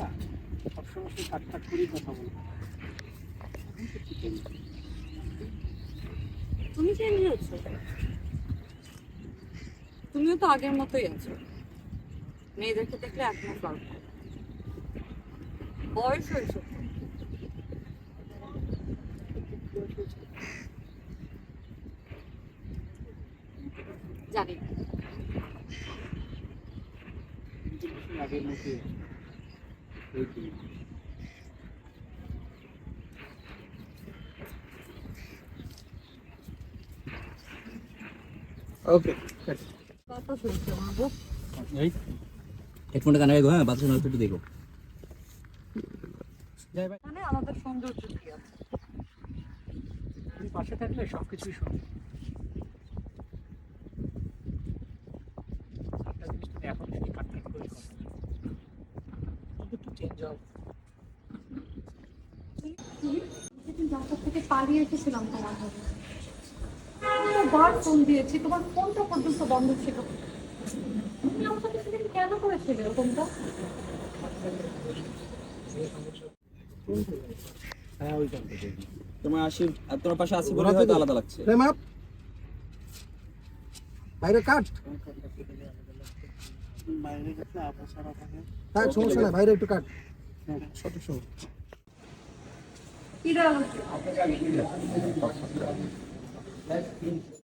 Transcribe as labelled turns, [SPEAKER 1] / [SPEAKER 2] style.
[SPEAKER 1] না? সবসময় সেই কাট করেই কথা বলব।
[SPEAKER 2] তুমি চেঞ্জ হয়েছো। তুমিও তো আগের মতোই আছো। মেয়েদেরকে দেখলে একদম গল্প বয়স হয়েছে। জানি না।
[SPEAKER 1] কিন্তু সেই আগের মতোই আছে। এই তো। ওকে
[SPEAKER 3] হেডফোনটা কানে রাখো হ্যাঁ বাতাস নয় একটু দেখো।
[SPEAKER 2] মানে আমাদের সৌন্দর্য কি আছে?
[SPEAKER 1] তুমি পাশে থাকলে সব কিছুই সুন্দর একটা জিনিস তুমি এখন সেই বলো। কিন্তু একটু চেঞ্জ
[SPEAKER 2] থেকে পালিয়ে এসেছিলাম তোমার বার ফোন দিয়েছি তোমার ফোনটা পর্যন্ত বন্ধ ছিল। তুমি আমার সাথে সেদিন কেন করেছিলে এরকমটা?
[SPEAKER 1] হ্যাঁ ওইখান থেকে
[SPEAKER 3] তোমার আসি আর তোমার পাশে আসি বলে হয়তো আলাদা লাগছে।
[SPEAKER 4] বাইরে কাট।
[SPEAKER 1] বাইরে গেছে আপনার সারা থাকে
[SPEAKER 4] থাক সমস্যা নাই বাইরে একটু কাট
[SPEAKER 1] হ্যাঁ
[SPEAKER 4] ছোট ছোট
[SPEAKER 2] কি দেওয়া হচ্ছে